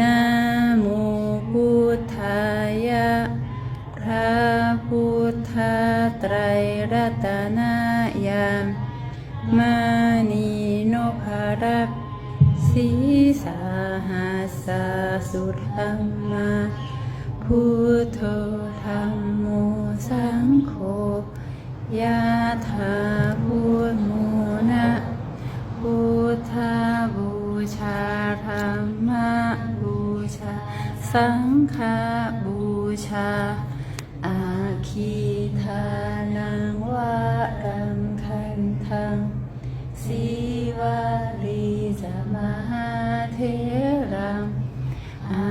นะโมพุทธายะ พระพุทธไตรรัตนายามมานีโนภารักสีสาหาสาสุธรรมาพุทโธธรรมโมสังโฆยะถาพุทโมนะพุทธบูชาธรรมา สังฆบูชา อาคีทานังวะรังคันทังสีวาลีจะมหาเทรังอา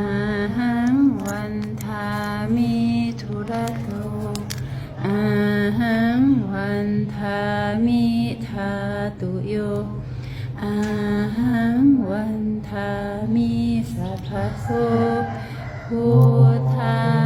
หังวันทามิทุระโตอาหังวันทามิทาตุโยอาหังวันทามิสัพพะโส พุทธา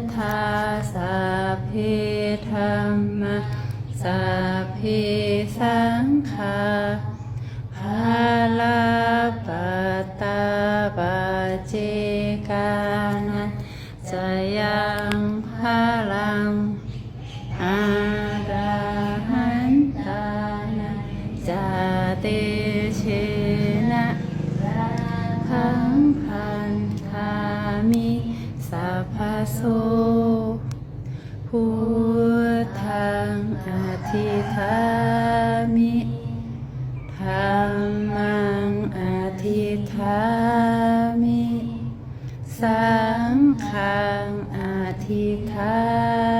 ทธาสัพเพธัมมสัพเพสังฆาภาลาปตาปจเจกานัจะยังพลังอาราหันตานันจาเตเชนะราคังพ โสพุทธังอธิธามิธรรมังอธิธามิ สังฆังอธิธา